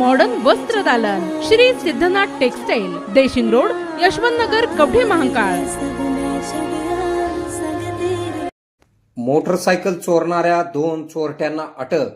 Modern वस्त्र दालन. Shri Siddhanath textile Deshing road Yashwant Nagar Kavathe Mahankal. Motorcycle चोरणाऱ्या दोन चोरट्यांना अटक.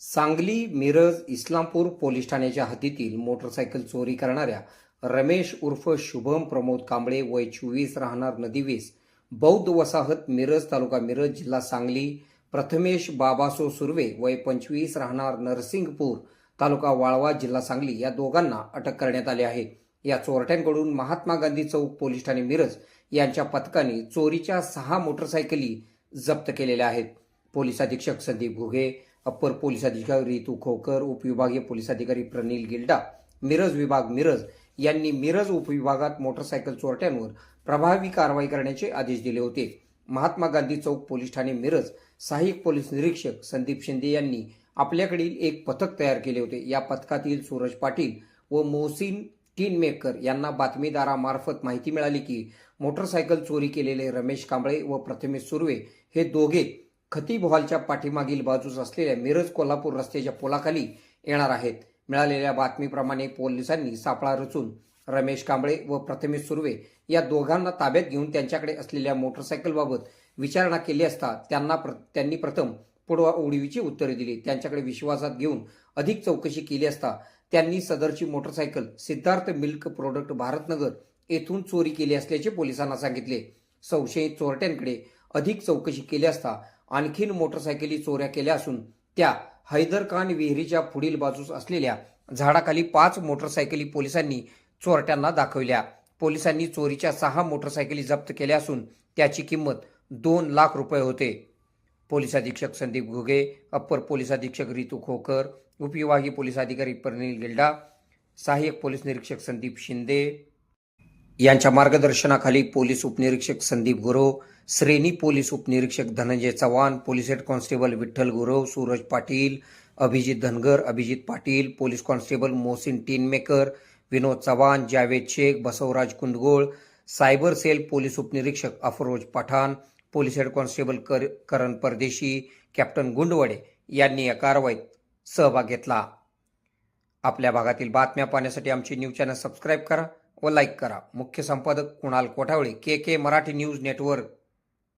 सांगली मिरज इस्लामपूर पोलीस ठाण्याच्या हद्दीतील मोटरसायकल चोरी करणाऱ्या रमेश उर्फ शुभम प्रमोद कांबळे वय चोवीस राहणार नदीवीस बौद्ध वसाहत मिरज तालुका मिरज जिल्हा सांगली प्रथमेश बाबासो सुर्वे वय पंचवीस राहणार नरसिंगपूर तालुका वाळवा जिल्हा सांगली या दोघांना अटक करण्यात आली आहे. या चोरट्यांकडून महात्मा गांधी चौक पोलीस ठाणे मिरज यांच्या पथकाने चोरीच्या सहा मोटरसायकली जप्त केलेल्या आहेत. पोलीस अधीक्षक संदीप घुगे अप्पर पोलीस अधिकारी रितू खोकर उपविभागीय पोलीस अधिकारी प्रनिल गिल्डा मिरज विभाग मिरज यांनी मिरज उपविभागात मोटरसायकल चोरट्यांवर प्रभावी कारवाई करण्याचे आदेश दिले होते. महात्मा गांधी चौक पोलीस ठाणे मिरज सहाय्यक पोलीस निरीक्षक संदीप शिंदे यांनी आपल्याकडील एक पथक तयार केले होते. या पथकातील सूरज पाटील व मोहसिन टीन मेकर यांना बातमीदारामार्फत माहिती मिळाली की मोटरसायकल चोरी केलेले रमेश कांबळे व प्रथमेश सुर्वे हे दोघे खतीब हॉलच्या पाठीमागील बाजूस असलेल्या मिरज कोल्हापूर रस्त्याच्या पुलाखाली येणार आहेत. मिळालेल्या बातमीप्रमाणे पोलिसांनी सापळा रचून रमेश कांबळे व प्रथमेश सुर्वे या दोघांना ताब्यात घेऊन त्यांच्याकडे असलेल्या मोटरसायकलबाबत विचारणा केली असता त्यांना प्र त्यांनी प्रथम पुढवा ओढीची उत्तरे दिली. त्यांच्याकडे विश्वासात घेऊन अधिक चौकशी केली असता त्यांनी सदरची motorcycle Siddharth milk product Bharatnagar येथून चोरी केली असल्याचे पोलिसांना सांगितले. संशयित चोरट्यांकडे अधिक चौकशी केली असता आणखीन मोटरसायकली चोऱ्या केल्या असून त्या हैदर खान विहिरीच्या पुढील बाजूस असलेल्या झाडाखाली पाच मोटरसायकली पोलिसांनी चोरट्यांना दाखवल्या. पोलिसांनी चोरीच्या सहा मोटरसायकली जप्त केल्या असून त्याची किंमत दोन लाख रुपये होते. पोलीस अधीक्षक संदीप घुगे अप्पर पोलीस अधीक्षक रितू खोकर उपविभागीय पोलीस अधिकारी प्रनिल गिल्डा सहाय्यक पोलीस निरीक्षक संदीप शिंदे. यांच्या मार्गदर्शनाखाली पोलीस उपनिरीक्षक संदीप गुरव श्रेणी पोलीस उपनिरीक्षक Dhananjay Chavan police head constable Vitthal Gurav Suraj Patil Abhijit Dhangar Abhijit Patil police constable Mohsin Tinmaker Vinod Chavan Javed Shaikh Basavaraj Kundgol cyber cell police उपनिरीक्षक Afroz Pathan police head constable कर करण परदेशी captain गुंडवडे यांनी या कारवाईत सहभाग घेतला. आपल्या भागातील बातम्या पाहण्यासाठी आमचे न्यूज चॅनल सबस्क्राईब करा व लाईक करा. मुख्य संपादक Kunal Kothavale K K Marathi news network.